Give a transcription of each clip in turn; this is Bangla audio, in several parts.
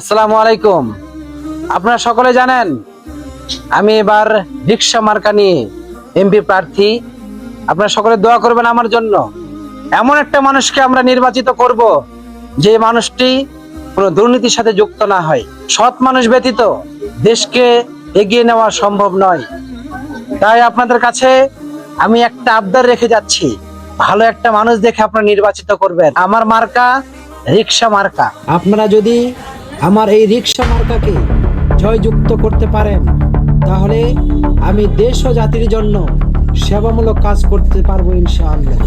আসসালামু আলাইকুম। আপনারা সকলে জানেন, আমি এবার রিক্সা মার্কা নিয়ে এমপি প্রার্থী। আপনারা সকলে দোয়া করবেন আমার জন্য। এমন একটা মানুষকে আমরা নির্বাচিত করব যে মানুষটি কোনো দুর্নীতির সাথে যুক্ত না হয়। সৎ মানুষ ব্যতীত দেশকে এগিয়ে নেওয়া সম্ভব নয়। তাই আপনাদের কাছে আমি একটা আবদার রেখে যাচ্ছি। ভালো একটা মানুষ দেখে আপনারা নির্বাচিত করবেন। আমার মার্কা রিক্সা মার্কা। আপনারা যদি আমার এই রিক্সা মার্কাকে জয়যুক্ত করতে পারেন, তাহলে আমি দেশ ও জাতির জন্য সেবামূলক কাজ করতে পারব ইনশাআল্লাহ।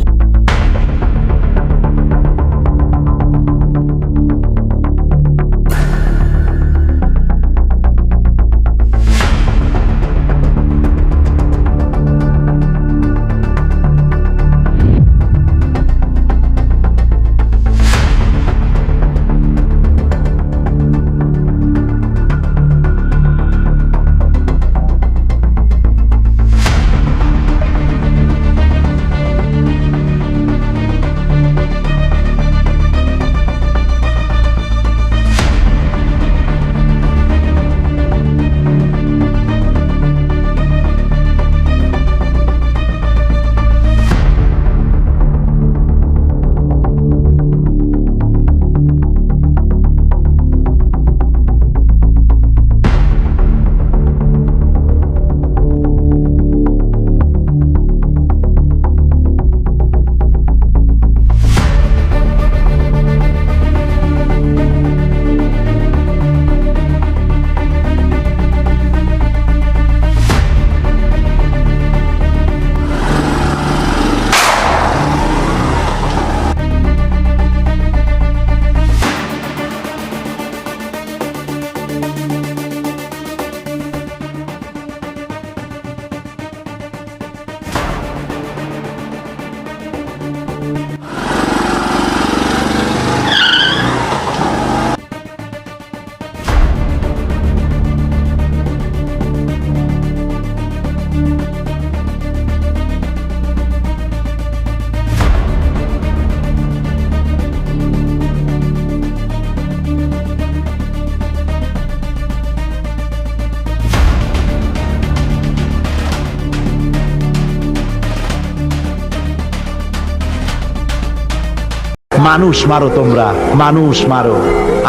মানুষ মারো তোমরা, মানুষ মারো।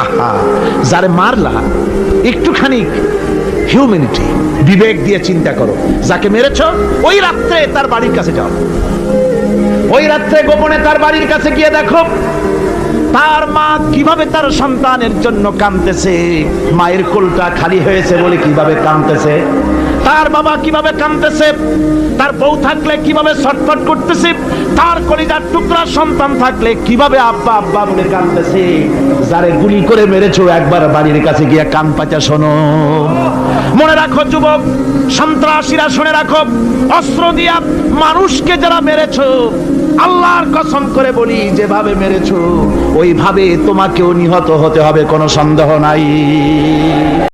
আহা, যারে মারলা, একটুখানি হিউম্যানিটি বিবেক দিয়ে চিন্তা করো। যাকে মেরেছ, ওই রাত্রে তার বাড়ির কাছে যাও। ওই রাত্রে গোপনে তার বাড়ির কাছে গিয়ে দেখো, তার মা কীভাবে তার সন্তানের জন্য কাঁদতেছে, মায়ের কোলটা খালি হয়েছে বলে কীভাবে কাঁদতেছে? তার বাবা কীভাবে কাঁদতেছে, তার বউ থাকলে কীভাবে ছটফট করতেছে, তার কলিজার টুকরা সন্তান থাকলে কীভাবে আব্বা আব্বা বলে কাঁদতেছে। যারে গুলি করে মেরেছো, একবার বাড়ির কাছে গিয়ে কান পাচা শোনো। মনে রাখো যুবক, সন্ত্রাসীরা শুনে রাখো, অস্ত্র দিয়া মানুষকে যারা মেরেছো, আল্লাহর কসম করে বলি, যেভাবে মেরেছো, ওইভাবে তোমাকেও নিহত হতে হবে, কোনো সন্দেহ নাই।